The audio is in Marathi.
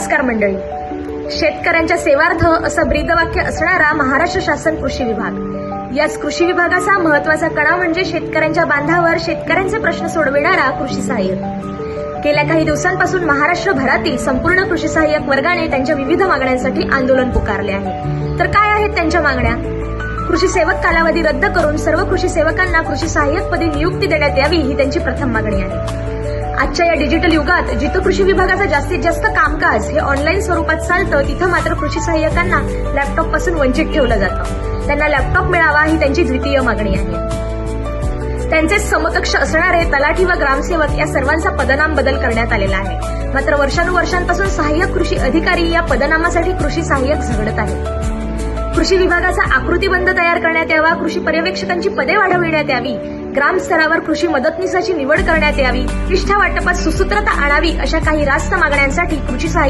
नमस्कार मंडळी. शेतकऱ्यांच्या सेवार्थ असं ब्रीदवाक्य असणारा महाराष्ट्र शासन कृषी विभाग. याच कृषी विभागाचा महत्त्वाचा कणा म्हणजे शेतकऱ्यांच्या बांधावर शेतकऱ्यांचे प्रश्न सोडविणारा कृषी सहाय्यक. गेल्या काही दिवसांपासून महाराष्ट्रभरातील संपूर्ण कृषी सहाय्यक वर्गाने त्यांच्या विविध मागण्यांसाठी आंदोलन पुकारले आहे. तर काय आहेत त्यांच्या मागण्या? कृषी सेवक कालावधी रद्द करून सर्व कृषी सेवकांना कृषी सहाय्यकपदी नियुक्ती देण्यात यावी ही त्यांची प्रथम मागणी आहे. आजच्या या डिजिटल युगात जिथं कृषी विभागाचं जास्तीत जास्त कामकाज हे ऑनलाईन स्वरूपात चालतं तिथं मात्र कृषी सहाय्यकांना लॅपटॉपपासून वंचित ठेवलं जातं. त्यांना लॅपटॉप मिळावा ही त्यांची द्वितीय मागणी आहे. त्यांचे समकक्ष असणारे तलाठी व ग्रामसेवक या सर्वांचा पदनाम बदल करण्यात आलेला आहे. मात्र वर्षानुवर्षांपासून सहाय्यक कृषी अधिकारी या पदनामासाठी कृषी सहाय्यक झगडत आहेत. कृषी विभागाचा आकृतीबंध तयार करण्यात यावा कृषी पर्यवेक्षकांची पदे वाढविण्यात यावी ग्रामस्तरावर कृषी मदतनीसाची निवड करण्यात यावी निष्ठा वाटपात सुसूत्रता आणावी अशा काही रास्त मागण्यांसाठी कृषी सहाय्य